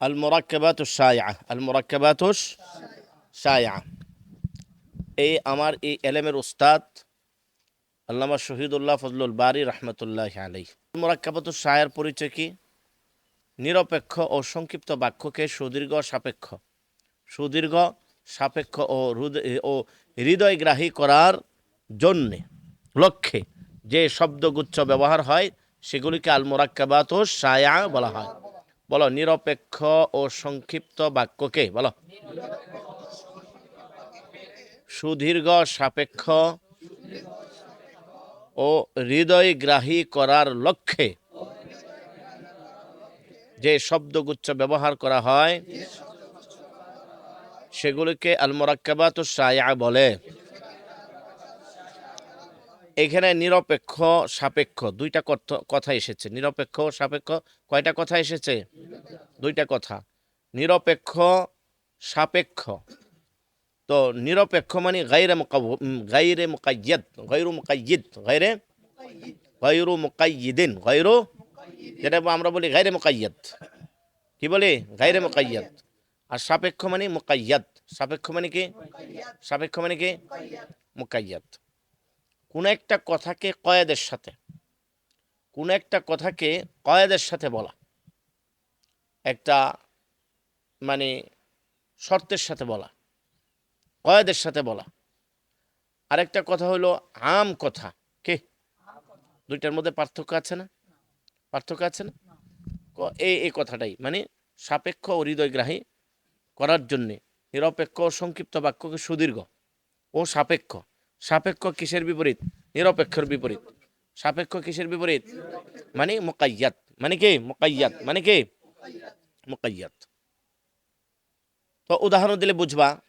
আল শায়া আল শায়া এই আমার এই এলেমের উস্তাদ আল্লামা শহীদুল্লাহ ফজলুল বারি রহমতুল্লাহ আলাই মোরাক্কাবাত শায়ার পরিচয় কি? নিরপেক্ষ ও সংক্ষিপ্ত বাক্যকে সুদীর্ঘ সাপেক্ষ। সুদীর্ঘ সাপেক্ষ ও ও হৃদয়গ্রাহী করার জন্যে, লক্ষ্যে যে শব্দগুচ্ছ ব্যবহার হয়, সেগুলিকে আল মোরাক্কাবাত ও সায়া বলা হয়। বলো, নিরপেক্ষ ও সংক্ষিপ্ত বাক্যকে বলো। সুদীর্ঘ, সাপেক্ষ ও হৃদয়গ্রাহী করার লক্ষ্যে যে শব্দগুচ্ছ ব্যবহার করা হয়, সেগুলিকে আল মোরাক্কাবাত সায়া বলে। এখানে নিরপেক্ষ, সাপেক্ষ দুইটা কথ- এসেছে। নিরপেক্ষ, সাপেক্ষ কয়টা কথা এসেছে? দুইটা কথা। নিরপেক্ষ, সাপেক্ষ। তো নিরপেক্ষ মানে গাইরে গাইরে মুকাইয়দ গাইরু মুকাইয়িদ গাইরে গাইরু মুকাইয়িদিন গাইরু যেটা আমরা বলি গাইরে মুকাইয়দ কি বলি? গাইরে মুকাইয়দ আর সাপেক্ষ মানে মুকাইয়াদ সাপেক্ষ মানে কি? সাপেক্ষ মানে কি? মুকাইয়াদ কোন একটা কথাকে কয়েদের সাথে, কোন একটা কথাকে কয়েদের সাথে বলা, একটা মানে শর্তের সাথে বলা, কয়েদের সাথে বলা। আরেকটা কথা হলো আম কথা। কে? দুইটার মধ্যে পার্থক্য আছে না? পার্থক্য আছে না? এই এই কথাটাই। মানে সাপেক্ষ ও হৃদয়গ্রাহী করার জন্যে, নিরপেক্ষ ও সংক্ষিপ্ত বাক্যকে সুদীর্ঘ ও সাপেক্ষ। সাপেক্ষ কিসের বিপরীত? নিরপেক্ষর বিপরীত। সাপেক্ষ কিসের বিপরীত? মানে মোকাইয়াত। মানে কি? মোকাইয়াত। মানে কি? মোকাইয়াত। তো উদাহরণ দিলে বুঝবা,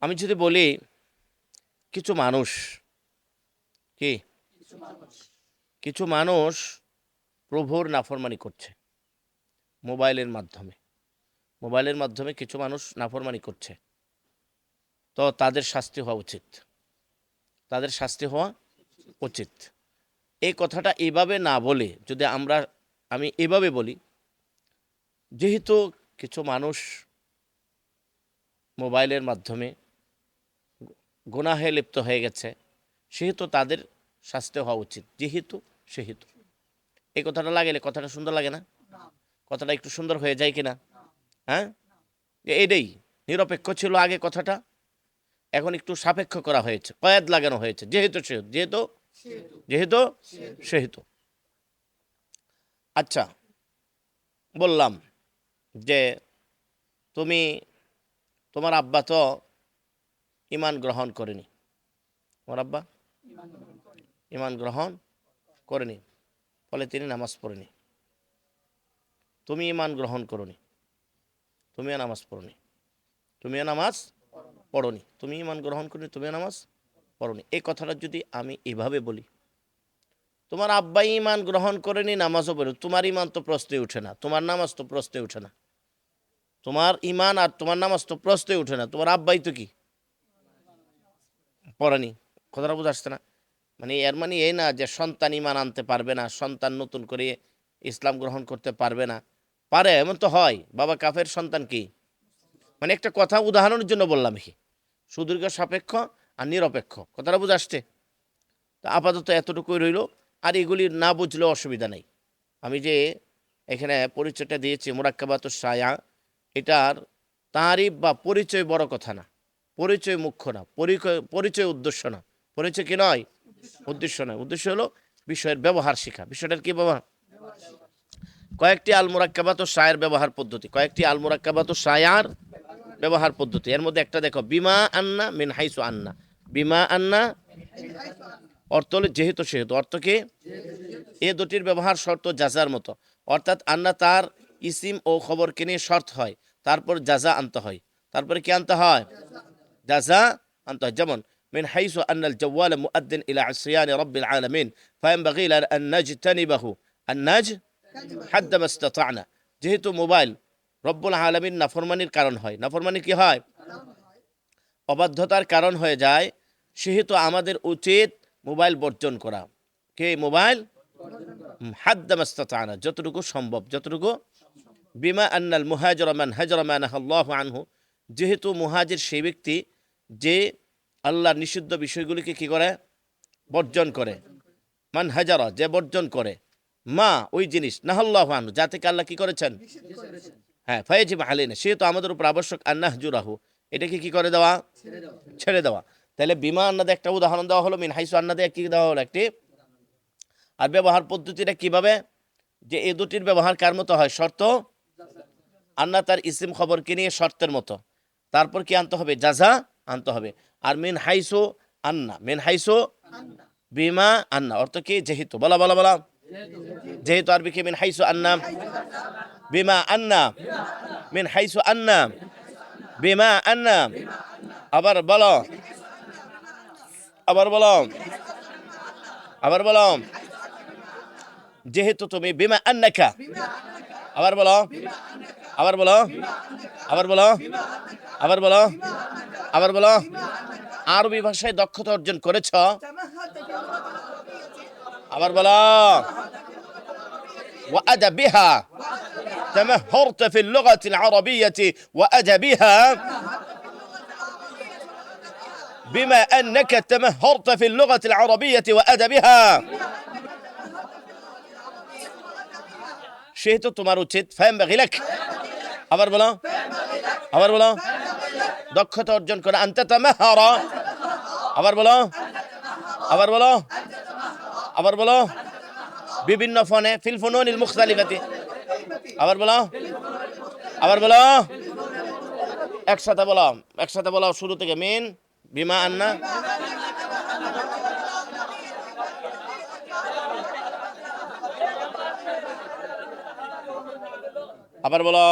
আমি যদি বলি, কিছু মানুষ, কি? কিছু মানুষ প্রভুর নাফরমানি করছে মোবাইলের মাধ্যমে। মোবাইলের মাধ্যমে কিছু মানুষ নাফরমানি করছে। তো তাদের শাস্তি হওয়া উচিত। তাদের শাস্তি হওয়া উচিত। এই কথাটা এভাবে না বলে যদি আমরা, আমি এভাবে বলি, যেহেতু কিছু মানুষ মোবাইলের মাধ্যমে গুনাহে লিপ্ত হয়ে গেছে, সেহেতু তাদের শাস্তি হওয়া উচিত। যেহেতু, সেহেতু। এই কথাটা লাগলে, কথাটা সুন্দর লাগে না? কথাটা একটু সুন্দর হয়ে যায় কিনা? হ্যাঁ? এটাই। নিরপেক্ষ ছিল আগে কথাটা। এখন একটু সাপেক্ষ করা হয়েছে, কয়েদ লাগানো হয়েছে, যেহেতু সেহেতু, যেহেতু যেহেতু সেহেতু। আচ্ছা বললাম যে তুমি, তোমার আব্বা তো ইমান গ্রহণ করেনি। তোমার আব্বা? ইমান গ্রহণ করেনি। ফলে তিনি নামাজ পড়েনি। তুমি ইমান গ্রহণ করনি। তুমিও নামাজ পড়নি। তুমিও নামাজ পড়নি। তুমি ইমান গ্রহণ করনি, তুমি নামাজ পড়নি। এই কথাটা যদি আমি এভাবে বলি, তোমার আব্বাই ইমান গ্রহণ করেনি, নামাজও পড়ে তোমার ইমান তো প্রশ্নে উঠে না, তোমার নামাজ তো প্রশ্নে উঠে না। তোমার ইমান আর তোমার নামাজ তো প্রশ্নে উঠে না। তোমার আব্বাই তো কি? পড়েনি। কথাটা বোঝা আসছে না। মানে এর মানে এই না যে সন্তান ইমান আনতে পারবে না, সন্তান নতুন করে ইসলাম গ্রহণ করতে পারবে না। পারে, এমন তো হয়। বাবা কাফের সন্তান কি? মানে একটা কথা উদাহরণের জন্য বললাম কি সুদীর্ঘ সাপেক্ষ আর নিরপেক্ষ। কথাটা বুঝে আসছে? তা আপাতত এতটুকুই রইল। আর এগুলি না বুঝলেও অসুবিধা নেই। আমি যে এখানে পরিচয়টা দিয়েছি, মোরাক্কাবাত সায়া এটার তারিফ বা পরিচয় বড় কথা না। পরিচয় মুখ্য না পরিচয় পরিচয় উদ্দেশ্য না। পরিচয় কি নয়? উদ্দেশ্য নয়। উদ্দেশ্য হলো বিষয়ের ব্যবহার শেখা। বিষয়টার কি ব্যবহার? কয়েকটি আল মোরাক্কাবাত ও সায়ের ব্যবহার পদ্ধতি। কয়েকটি আল মোরাক্কাবাত ও সায়ার ব্যবহার পদ্ধতি এর মধ্যে একটা দেখো বিমা আন্না মিন হাইসু আন্না বিমা আন্না অর্থ হলো যেহেতু সেহেতু অর্থ কি এ দুটির ব্যবহার শর্ত জাজার মতো অর্থাৎ আন্না তার ইসিম ও খবরকে নিয়ে শর্ত হয় তারপর জাজা আনতে হয় তারপরে কি আনতে হয় জাজা আনতে হয় যেমন من حيث أن الجوال مؤذن إلى عصيان رب العالمين فينبغي لنا أن نجتنبه النج حد ما استطعنا যেহেতু মোবাইল রব্বুল আলমিন নাফরমানির কারণ হয়। নাফরমানি কি হয়? অবাধ্যতার কারণ হয়ে যায়, সেহেতু আমাদের উচিত মোবাইল বর্জন করা। কে মোবাইল? হাদ্দামাস্তানা যতটুকু সম্ভব, যতটুকু। বিমা আন্নাল মুহাজর মান হাজর মানাহ আল্লাহ আনহু, যেহেতু মুহাজির সেই ব্যক্তি যে আল্লাহর নিষিদ্ধ বিষয়গুলিকে কি করে? বর্জন করে। মান হাজারা, যে বর্জন করে। মা, ওই জিনিস, নাহাল্লাহ আনহু যা থেকে আল্লাহ কি করেছেন? হ্যাঁ ফাইজিব আলিনা সে তো আমাদের উপর আবশ্যক আন্নাহ জুরাহু এটাকে কি করে দেওয়া? ছেড়ে দেওয়া। তাহলে বিমা আন্নাদে একটা উদাহরণ দেওয়া হলো মিন হাইসু আন্নাদে কি দেওয়া হলো একটি? আর ব্যবহার পদ্ধতিটা কীভাবে? যে এই দুটির ব্যবহার কার মতো হয়? শর্ত? আন্না তার ইসিম খবরকে নিয়ে শর্তের মতো। তারপর কি আনতে হবে? জাজা আনতে হবে। আর মিন হাইসো আন্না মিন হাইসো বিমা আন্না অর্থ কি? যেহেতু। বলা বলা বলা। যেহেতু আরবি মিন হাইসো আন্না, বিমা আন্না, মিন হাইসো আন্না, বিমা আন্না। আবার বলো আবার বলো আবার বলো। যেহেতু তুমি বিমা আন্নাকা, আবার বলো আবার বলো আবার বলো আবার বলো আবার বলো। আরবি ভাষায় দক্ষতা অর্জন করেছ আবার বলো وأدبها تمهرت في اللغة العربية وأدبها بما أنك تمهرت في اللغة العربية وأدبها সেহেতু তোমার উচিত ফায়াম বাগিলাক আবার বলো আবার বলো দক্ষতা অর্জন করে আনতে তামাহারা আবার বলো আবার বলো আবার বলো। বিভিন্ন ফোনে, ফিল ফোনুনিল মুখতালিফাতি আবার বলো। আবার বলো। একসাথে বলো একসাথে বলো শুরু থেকে মিন বিমা, আন্না। আবার বলো।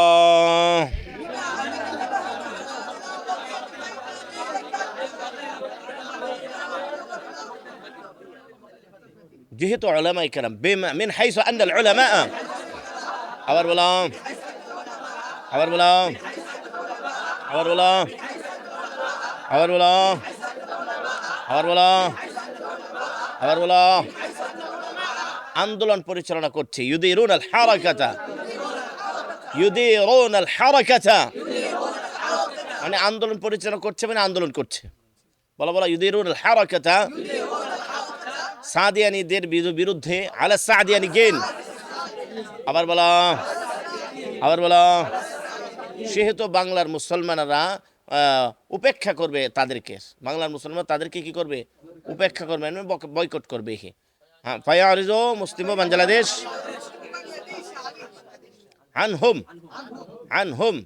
যেহেতু ওলামা ইকরাম বিমা মিন হাইসু আন্নাল উলামা আবার বলো আবার বলো আবার বলো আবার বলো আবার বলো আবার বলো আন্দোলন পরিচালনা করছে। ইউদিরুন আল হারাকাতা ইউদিরুন আল হারাকাতা মানে আন্দোলন পরিচালনা করছে মানে আন্দোলন করছে। বলা বলা ইউদিরুন আল হারাকাতা সাদিয়ানিদের বিরুদ্ধে আলা সাদিয়ানি গেন আবার বলা আবার বলা সেহেতু বাংলার মুসলমানরা উপেক্ষা করবে তাদেরকে, বাংলার মুসলমান তাদেরকে কি করবে? উপেক্ষা করবে মানে বয়কট করবে হে। হ্যাঁ ফায়া আরিজো মুসলিম বাংলাদেশ। আনহুম আনহুম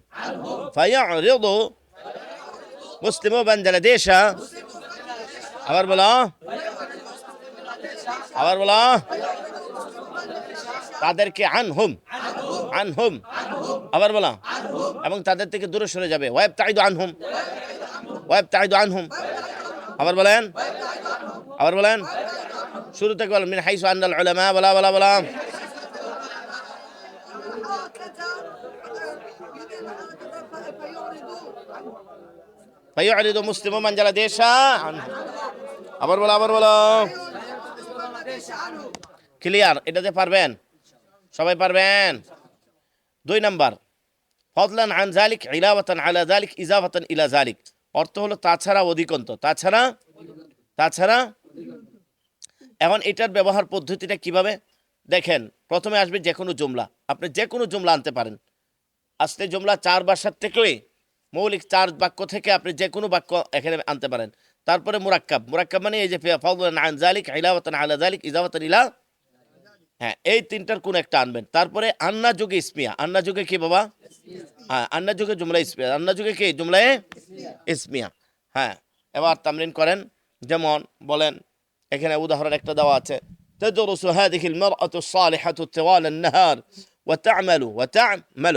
ফায়া আরিজো মুসলিম বাংলাদেশ। আবার বলো আবার বলো তাদেরকে আনহুম আনহুম আবার বলো এবং তাদের থেকে দূরে সরে যাবে ওয়েব তাইদু আনহুম ওয়েব তাইদু আনহুম আবার বলেন আবার বলেন শুরু থেকে বলেন মিন হাইসু আন্নাল উলামা বলা বলা বলা فيعرض مسلم من جل ديشا عنه আবার বলো আবার বলো ক্লিয়ার এটাতে পারবেন? সবাই পারবেন? দুই নাম্বার। ফদলান আন জালিক, ইলাওয়াতান আলা জালিক, ইজাফাতান ইলা জালিক। অর্থ হলো তাছাড়া অধিকন্ত। তাছাড়া? তাছাড়া? এখন এটার ব্যবহার পদ্ধতিটা কীভাবে? দেখেন, প্রথমে আসবে যে কোনো জুমলা। আপনি যে কোনো জুমলা আনতে পারেন। আসলে জুমলা চার বাসার থেকেই মৌলিক চার বাক্য থেকে আপনি যে কোনো বাক্য এখানে আনতে পারেন। তারপরে মুরাক্কাব মুরাক্কাব মানে এই যে ফদলান আন জালিক ইলাওয়াতান আলা জালিক ইজাফাতান ইলা হ্যাঁ এই তিনটার কোন একটা আনবেন তারপরে আন্না যুগে ইসমিয়া আন্না যুগে কি বাবা হ্যাঁ আন্না যুগে জুমলা ইসমিয়া আন্না যুগে কি জুমলায় ইসমিয়া হ্যাঁ এবার তামরিন করেন যেমন বলেন এখানে উদাহরণ একটা দেওয়া আছে تدرس هذه المرأة الصالحة طوال النهار وتعمل وتعمل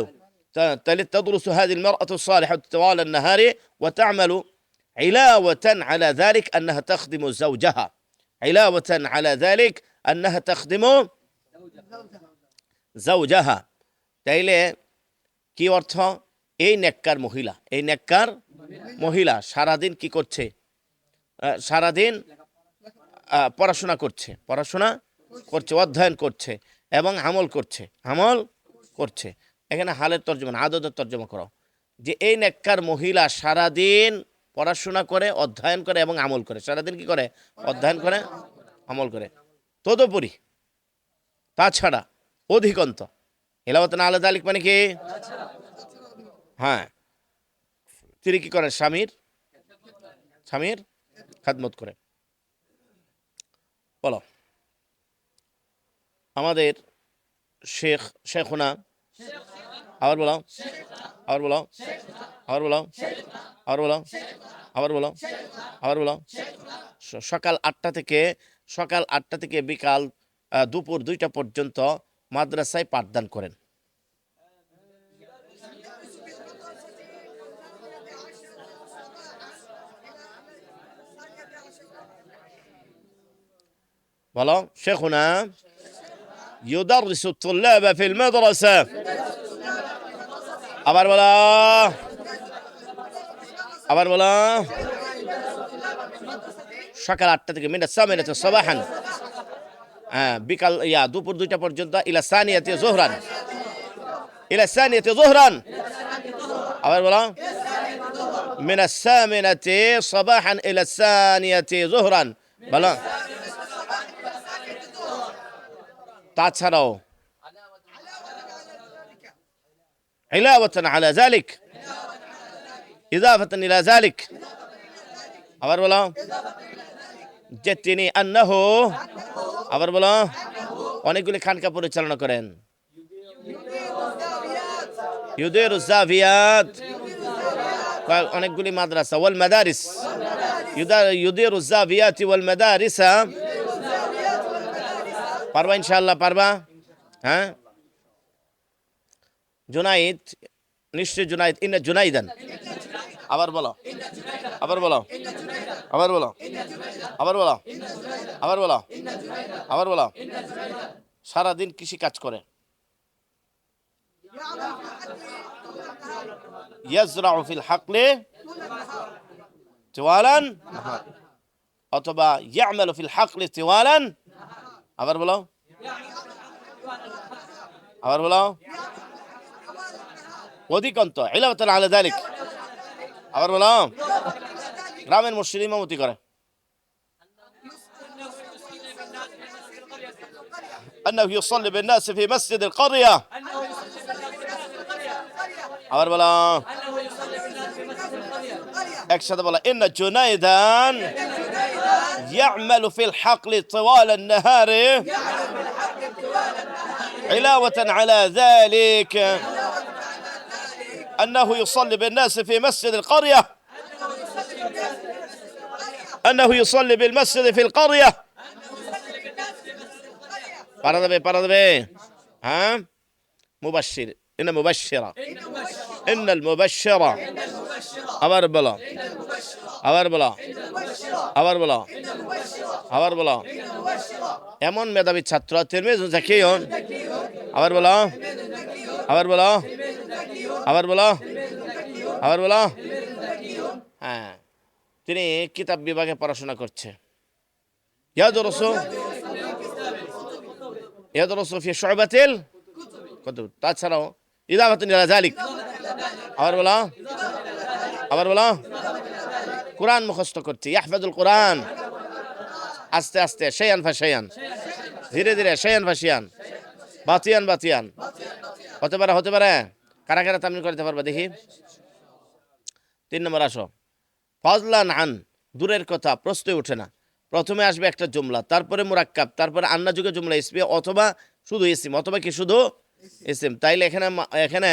ت- تدرس هذه المرأة الصالحة طوال النهار وتعمل علاوة على ذلك أنها تخدم زوجها علاوة على ذلك أنها تخدم زوجها তাইলে কি অর্থ এই নেককার মহিলা এই নেককার মহিলা সারাদিন কি করছে আহ, সারাদিন আহ, পড়াশোনা করছে পড়াশোনা করছে অধ্যয়ন করছে এবং আমল করছে আমল করছে এখানে হালের তর্জমা না, আদতের তর্জমা করো যে এই নেককার মহিলা সারাদিন পড়াশোনা করে, অধ্যয়ন করে এবং আমল করে। সারাদিন কি করে? অধ্যয়ন করে, আমল করে। তদুপরি তাছাড়া অধিকন্ত। এলাবত না আলাদা আলিক মানে কি? হ্যাঁ। তিনি কি করেন? স্বামীর স্বামীর খাদমত করে বলো। আমাদের শেখ, শেখুনা আবার বলো আবার বলো আবার বলো আবার বলো আবার বলো আবার বলো স- সকাল আটটা থেকে সকাল আটটা থেকে বিকাল আহ, দুপুর দুইটা পর্যন্ত মাদ্রাসায় পাঠদান করেন বলো শেখুনা يدرس الطلاب في المدرسة আবার বলা। আবার বলা। সকাল আটটা থেকে মেডাসা মেডাসা সবাহান। হ্যাঁ বিকাল, ইয়া, দুপুর দুইটা পর্যন্ত, ইলা সানিয়াতে জোহরান। ইলা সানিয়াতে জোহরান। আবার বলা। মেনাসা মেনাতে সবাহান, ইলা সানিয়াতে জোহরান। বলা। তাছাড়াও علاوة على ذلك إضافة إلى ذلك আবার বলো যে তিনি আন্নাহ আবার বলো অনেকগুলি খানকা পরিচালনা করেন ইউদের জাভিয়াত কয়েক- অনেকগুলি মাদ্রাসা ওয়াল মাদারিস ইউদের জাভিয়াত ওয়াল মাদারিসা পারবা ইনশাআল্লাহ পারবা হ্যাঁ জুনাইদ নিশ্চয় জুনাইদ, ইন্না জুনাইদান। আবার বলো। আবার বলো। আবার বলো। আবার বলো। আবার বলো। আবার বলো। সারাদিন কৃষি কাজ করে। ইয়াজরাউ ফিল হাকলে তিওয়ালান। অথবা ইয়ামালু ফিল হাকলে তিওয়ালান। আবার বলো। আবার বলো। অধিকন্ত ইলাবাতান আলা দালিক আবার বলো গ্রামের মসজিদ ইমামতি করে أنه يصلي بالناس في مسجد القرية আবার বলো একসাথে বলো إن جنيدا يعمل في الحقل طوال النهار علاوة على ذلك أنه يصلي بالناس في مسجد القرية أنه يصلي بالمسجد في القرية পারা যাবে পারা যাবে হ্যাঁ মুবাশির إن مبشرة إن المبشرة আবার বলো আবার বলো আবার বলো আবার বলো এমন মেধাবী ছাত্র তিরমিজ জাকিয়ন আবার বলো আবার বলো আবার বলো। আবার বলো। হ্যাঁ। তিনি কিতাব বিভাগে পড়াশোনা করছে। ইয়াদরস ইয়াদরস ফি শয়বাতিল কত তাছাড়াও ইদাবাতুন ইলা আবার বলো। আবার বলো। কোরআন মুখস্থ করছে। ইয়াহফাজুল কোরআন। আস্তে আস্তে। শেয়ান ফাশিয়ান ধীরে ধীরে। শেয়ান ফাশিয়ান বাতিয়ান বাতিয়ান। হতে পারে হতে পারে। কারা কারা তামিল করতে পারবে, দেখি। তিন নম্বর আসো। ফজলান আন, দূরের কথা, প্রশ্নই ওঠে না। প্রথমে আসবে একটা জুমলা, তারপরে মুরাক্কাব, তারপরে আন্না যুগে জুমলা ইসমি অথবা শুধু ইসিম অথবা কি শুধু ইসিম তাইলে এখানে এখানে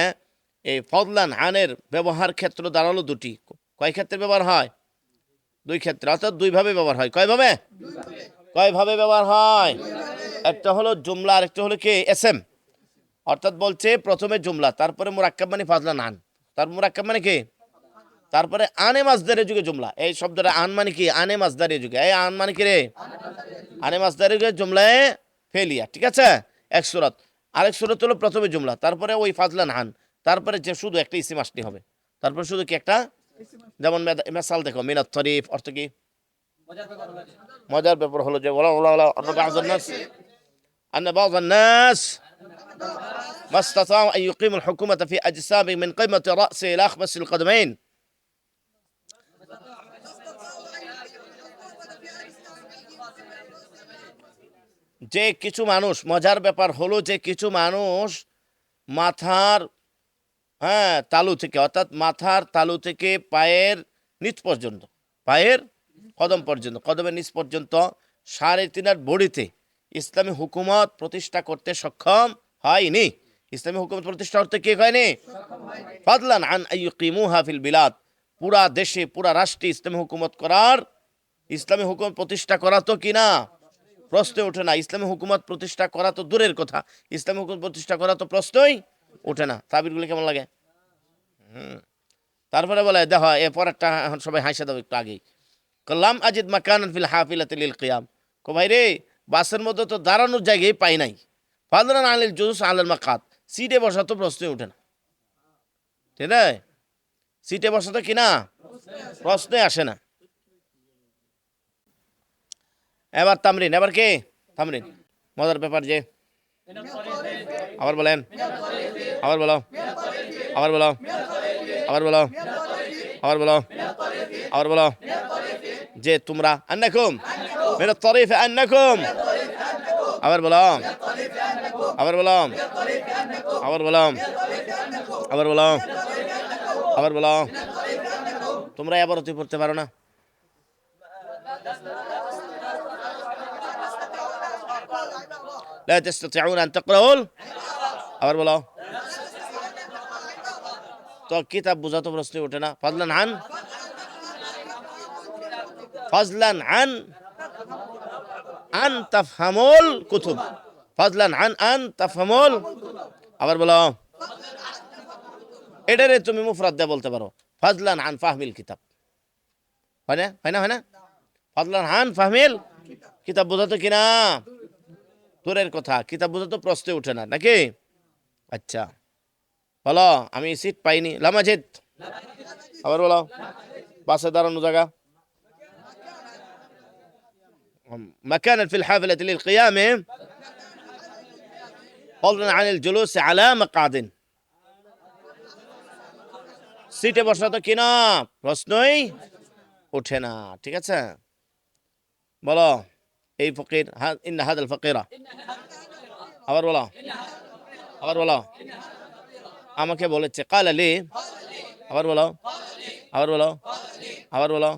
এই ফজলান আনের ব্যবহার ক্ষেত্র দাঁড়াল দুটি। কয় ক্ষেত্রে ব্যবহার হয়? দুই ক্ষেত্রে, অর্থাৎ দুইভাবে ব্যবহার হয়। কয়ভাবে? কয়ভাবে ব্যবহার হয়? একটা হলো জুমলা আর একটা হলো কি? এস এম। অর্থাৎ বলছে প্রথমে জুমলা, তারপরে মুরাক্কাব মানে ফাজলা আন। তার মুরাক্কাব মানে কি? তারপরে আনে মাসদারের যুগে জুমলা। এই শব্দটা আন মানে কি? আনে মাসদারের যুগে। এই আন মানে কি রে? আনে মাসদারের যুগে জুমলায় ফেলিয়া। ঠিক আছে? এক সুরত। আরেক সুরত হলো প্রথমে জুমলা, তারপরে ওই ফাজলা আন। তারপরে যে শুধু একটা ইসিম আসতে হবে। তারপরে শুধু কি একটা? যেমন মেসাল দেখো, মিনাত তরিফ অর্থ কি? মজার ব্যাপার হলো যে ওলা ওলা ওলা অন্য বাজ নাস, আন্না বাজ নাস ما استطاعوا أن يقيموا الحكومة في أجسامهم من قمة الرأس إلى أخمس القدمين যে কিছু মানুষ মজার ব্যাপার হলো যে কিছু মানুষ মাথার হ্যাঁ তালু থেকে অর্থাৎ মাথার তালু থেকে পায়ের নিচ পর্যন্ত পায়ের কদম পর্যন্ত কদমের নিচ পর্যন্ত সাড়ে তিন আট বড়িতে ইসলামী হুকুমত প্রতিষ্ঠা করতে সক্ষম হয়নি ইসলামী হুকুমত প্রতিষ্ঠা করতে কি হয়নি ফাদলান আন আইয়ুকিমুহা ফিল বিলাদ। পুরা দেশে, পুরা রাষ্ট্রে ইসলামী হুকুমত করার, ইসলামী হুকুমত প্রতিষ্ঠা করা তো কি না প্রশ্নে ওঠে না, ইসলামী হুকুমত প্রতিষ্ঠা করা তো দূরের কথা। ইসলামী হুকুমত প্রতিষ্ঠা করা তো প্রশ্নই ওঠে না। তাবিরগুলি কেমন লাগে। তারপরে বলে, দেখো এরপর একটা এখন সবাই হাসে দাও একটু আগেই। কল্লাম আজিদ মাকান ফিল হাফিলাতিল কিয়াম। কো ভাই রে, বাসের মধ্যে তো দাঁড়ানোর জায়গায় পাই নাই। ফাদরান আলিল জুস আলের মাকাত সিটে বসা তো প্রশ্নই ওঠে না। ঠিক আছে সিটে বসা তো কিনা? প্রশ্নই আসে না। এবার তামরিন, এবার কে? তামরিন, মজার ব্যাপার যে। আবার বলেন। আবার বলো। আবার বলো। আবার বলো। আবার বলো। আবার বলো। যে তোমরা আন্নাকুম মেরা তরিফ আন্নাকুম। আবার বলো আবার বলো আবার বলো আবার বলো আবার বলো তোমরা এবার অতি পড়তে পারো না لا تستطيعون أن تقرأوا আবার বলো তো কিতাব বোঝাতো প্রশ্ন ওঠে না ফাজলান আন ফাজলান আন আন তাফহামুল কুতুব। ফাজলান আন আন তাফহামুল। আবার বলো। এটারে তুমি মুফরাদ দিয়ে বলতে পারো। ফাজলান আন ফাহমিল কিতাব। হয় না? হয় না হয় না? ফাজলান আন ফাহমিল কিতাব বোঝাতো কিনা? দূরের কথা। কিতাব বোঝাতো প্রশ্নে ওঠে না, নাকি? আচ্ছা। বলো, আমি সিট পাইনি। লামাজিদ। আবার বলো। বাসে দাঁড়ানো জায়গা। مكانا في الحافلة للقيام فضلا عن الجلوس على مقعد সিটে বসা তো কিনা প্রশ্নই ওঠে না ঠিক আছে বলো এই ফকির ইন্না হাদাল ফকিরা আবার বলো আবার বলো আমাকে বলেছে কাল আলী আবার বলো আবার বলো আবার বলো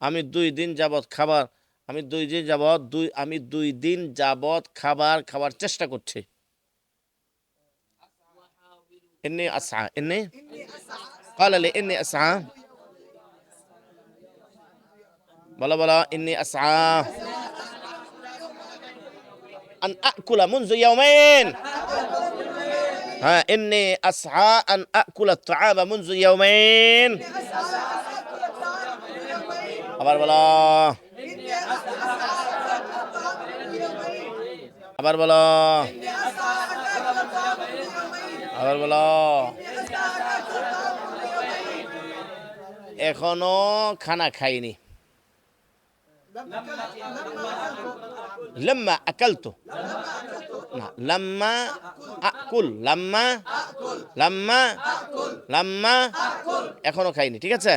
আমি দুই দিন যাবত খাবার আমি দুই দিন যাবৎ দুই, আমি দুই দিন যাবৎ খাবার খাওয়ার চেষ্টা করছি। এনে আসা এমনি কালালে এনে আসা বলো বলো এনে আসা আন আকুলা মুনজু ইয়াউমাইন। হ্যাঁ এনে আসা আন আকুলা তুআবা মুনজু ইয়াউমাইন। আবার বলো। আবার বলো। আবার বলো। এখনও খানা খাইনি। লম্মা আকাল তো না, লম্মা আকুল, লম্মা লম্মা লম্মা এখনও খাইনি, ঠিক আছে?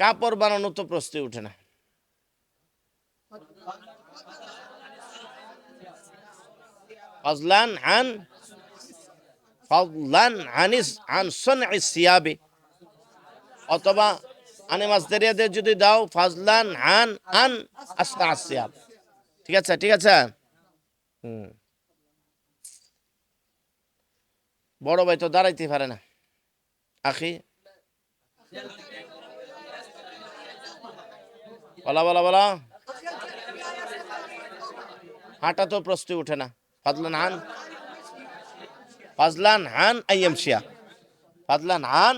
কাপড় বানানো তো প্রস্তুতি উঠে না। ফজলান আন ফজলান আনিস আন সনঈ সিয়াবে অথবা আনে মাসদারিয়াদের যদি দাও, ফাজলান আন আন আস্তা আসিয়াব ঠিক আছে ঠিক আছে? হুম। বড় ভাই তো দাঁড়াইতে পারে না। আখি। বলা বলা বলা। হাঁটা তো প্রশ্ন উঠে না। ফাজলান হান। ফাজলান হান আইএমসিয়া ফাজলান হান।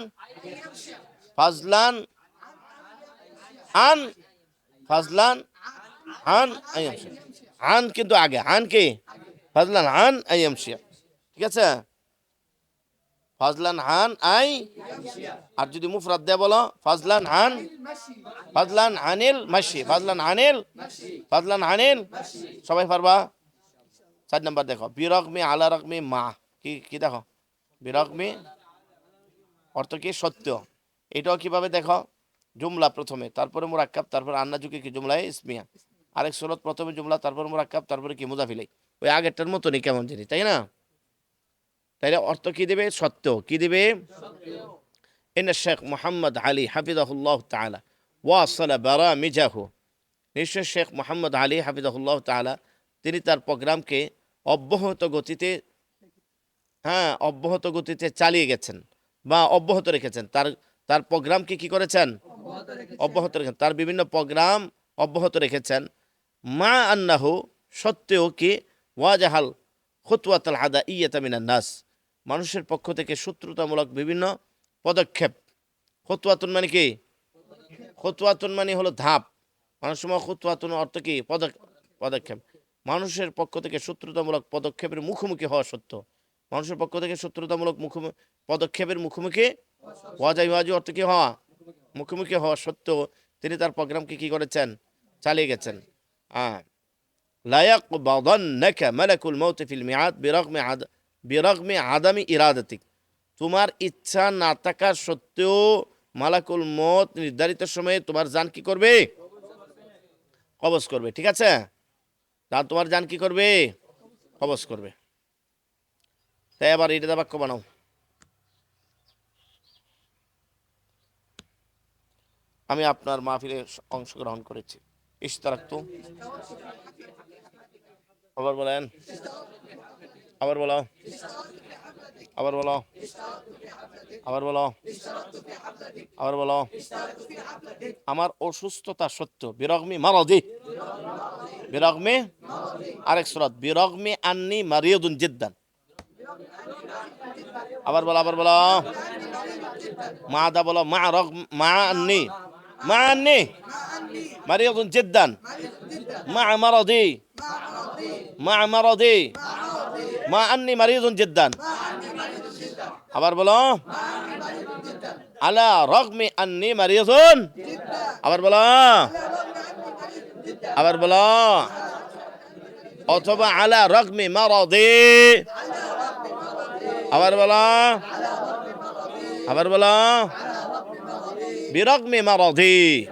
ফাজলান আন ফাজলান আন আইএমসিয়া আন কিন্তু আগে। আন কি? ফাজলান আন আইএমসিয়া ঠিক আছে? ফাজলান হান আই আর যদি মুফরাদ দেয় বলো, ফাজলান হান ফাজলান আনিল মাসি। ফাজলান আনিল ফাজলান আনিল সবাই পারবা? চার নাম্বার দেখো, বিরগমি আলা রকমি মা, কি কি দেখো? বিরগমি অর্থ কি? সত্য। এটাও কীভাবে দেখো? জুমলা প্রথমে, তারপরে মুরাক্কাব, তারপরে আন্না যুগে কি? জুমলায় ইসমিয়া। আরেক সুরত প্রথমে জুমলা, তারপরে মুরাক্কাব, তারপরে কি? মুদাফিলাই ওই আগেরটার মতনই কেমন জিনিস তাই না? তাইলে অর্থ কি দেবে? সত্য। কি দেবে? ইন শেখ মোহাম্মদ আলী হাফিজাহুল্লাহ তাআলা ওয়াসালা বারামিজাহু। নিশ্চয় শেখ মোহাম্মদ আলী হাফিজাহুল্লাহ তাআলা, তিনি তার প্রোগ্রামকে অব্যাহত গতিতে হ্যাঁ অব্যাহত গতিতে চালিয়ে গেছেন বা অব্যাহত রেখেছেন। তার তার প্রোগ্রামকে কি করেছেন? অব্যাহত রেখেছেন। তার বিভিন্ন প্রোগ্রাম অব্যাহত রেখেছেন। মা আন্নাহু সত্ত্বেও কি ওয়াজাহাল খুতওয়াতাল আদা ইয়েতামিনান নাস। মানুষের পক্ষ থেকে শত্রুতামূলক বিভিন্ন পদক্ষেপ। খুতওয়াতুন মানে কি? খুতওয়াতুন মানে হলো ধাপ। মানুষ সময় খুতওয়াতুন অর্থ কি? পদক- পদক্ষেপ। মানুষের পক্ষ থেকে শত্রুতামূলক পদক্ষেপের মুখোমুখি হওয়া সত্য। মানুষের পক্ষ থেকে শত্রুতামূলক মুখোমুখি পদক্ষেপের মুখোমুখি ওয়াজাই ওয়াজি অর্থ কি হওয়া? মুখোমুখি হওয়া সত্ত্বেও তিনি তার প্রোগ্রামকে কি করেছেন? চালিয়ে গেছেন। হ্যাঁ লায়াক বাদান্নাকা মালাকুল মৌত ফিল মিআদ বিরগমি আদ, বিরগমি আদামি ইরাদাতিক। তোমার ইচ্ছা না থাকার সত্ত্বেও মালাকুল মত নির্ধারিত সময়ে তোমার জান কি করবে? কবজ করবে। ঠিক আছে? জান তোমার জান কি করবে? কবজ করবে। তাই আবার এটা বাক্য বানাও। আমি আপনার মাহফিলে অংশগ্রহণ করেছি। ইশতারাক্তু। আবার বলেন। আবার বলো। আবার বলো। আবার বলো। আবার বলো। আমার অসুস্থতা সত্য বিরগমি মারদি বিরগমি আরেক সুরাত বিরগমি আন্নি মারিয়দুন জিদ্দান আবার বলো আবার বলো। মা দা বলো, মা রগ, মা আন্নি। মা আন্নি? মারিয়দুন জিদ্দান। মা মারদি। মা মারদি। মা আন্নি মারিয়দুন জিদ্দান। আবার বলো, আলা রগমি আন্নি মারিয়দুন? আবার বলো আবার বলো, অথবা আলা রগমি মারদি। আবার বলো আবার বলো বিরগমি মারদি।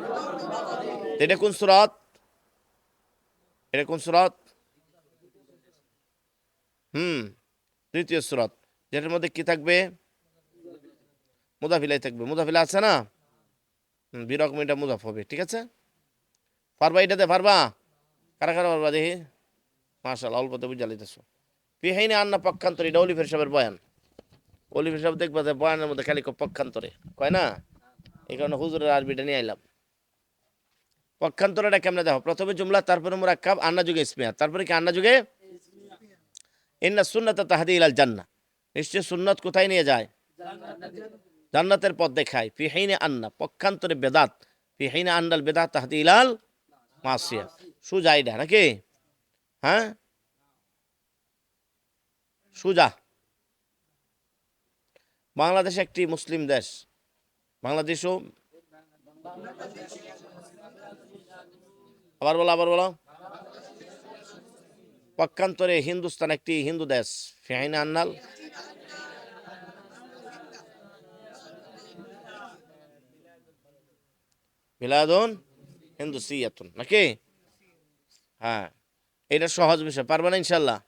এটা কোন সুরাত? এটা কোন সুরত? হুম, তৃতীয় সুরত। যেটার মধ্যে কি থাকবে? মুদাফিলাই থাকবে। মুদাফিলা আছে না? বিরকম এটা মুদাফ হবে, ঠিক আছে? পারবা এটাতে পারবা কারা কারা পারবা দেখি? মার্শাল অল্পতে বুঝা লিতেছো পিহাইনে আন্না পক্ষান্তরে, এটা অলিফের সাহেবের বয়ান। অলিফের সাহেব দেখবা যে বয়ানের মধ্যে খালি পক্ষান্তরে। কয় না? এই কারণে হুজুরের আরবিটা নিয়ে আইলাম। পক্ষান্তরটা কেমনে দেখো? প্রথমে জুমলা, তারপরে মুরাক্কাব, আন্না যুগে ইসমিয়া তারপরে কি আন্না যুগে? ইন্না সুন্নাত তাহাদি ইলাল জান্না নিশ্চয় সুন্নত কোথায় নিয়ে যায়? জান্নাতের পথ দেখায়। ফিহাইনে আন্না, পক্ষান্তরে বেদাত। ফিহাইনে আন্নাল বেদাত তাহাদি ইলাল মাসিয়া। সুজা এটা নাকি? হ্যাঁ? সুজা। বাংলাদেশ একটি মুসলিম দেশ। বাংলাদেশও আবার বলো আবার বলো। পক্ষান্তরে হিন্দুস্তান একটি হিন্দু দেশ ফিহাইনা আন্নাল। বিলাদুন হিন্দু সিয়াতুন নাকি? হ্যাঁ এটা সহজ বিষয় পারবে না ইনশাল্লাহ?